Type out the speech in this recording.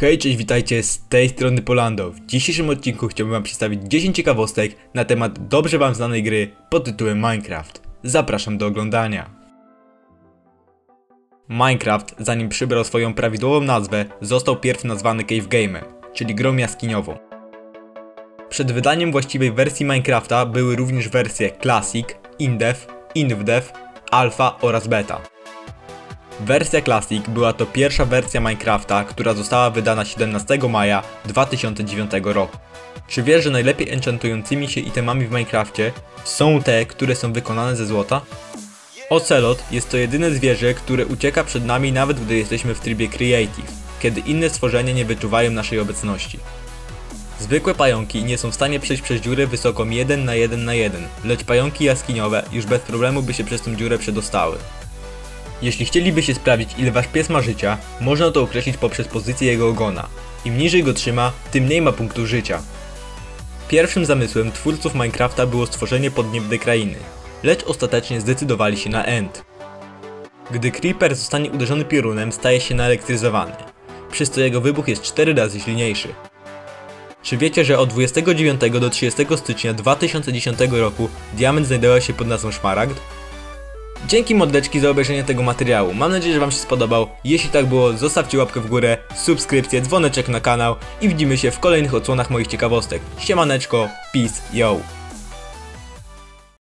Hej, cześć, witajcie z tej strony Polando. W dzisiejszym odcinku chciałbym wam przedstawić 10 ciekawostek na temat dobrze wam znanej gry pod tytułem Minecraft. Zapraszam do oglądania. Minecraft, zanim przybrał swoją prawidłową nazwę, został pierw nazwany Cave Game, czyli grą jaskiniową. Przed wydaniem właściwej wersji Minecrafta były również wersje Classic, InDev, InvDev, Alpha oraz Beta. Wersja Classic była to pierwsza wersja Minecrafta, która została wydana 17 maja 2009 roku. Czy wiesz, że najlepiej enchantującymi się itemami w Minecrafcie są te, które są wykonane ze złota? Ocelot jest to jedyne zwierzę, które ucieka przed nami nawet gdy jesteśmy w trybie Creative, kiedy inne stworzenia nie wyczuwają naszej obecności. Zwykłe pająki nie są w stanie przejść przez dziurę wysoką 1 na 1 na 1, lecz pająki jaskiniowe już bez problemu by się przez tą dziurę przedostały. Jeśli chcielibyście sprawdzić ile wasz pies ma życia, można to określić poprzez pozycję jego ogona. Im niżej go trzyma, tym mniej ma punktów życia. Pierwszym zamysłem twórców Minecrafta było stworzenie podniebnej krainy, lecz ostatecznie zdecydowali się na End. Gdy Creeper zostanie uderzony piorunem, staje się naelektryzowany, przez co jego wybuch jest 4 razy silniejszy. Czy wiecie, że od 29 do 30 stycznia 2010 roku diament znajdował się pod nazwą Szmaragd? Dzięki mordeczki za obejrzenie tego materiału. Mam nadzieję, że Wam się spodobał. Jeśli tak było, zostawcie łapkę w górę, subskrypcję, dzwoneczek na kanał i widzimy się w kolejnych odsłonach moich ciekawostek. Siemaneczko, peace, yo!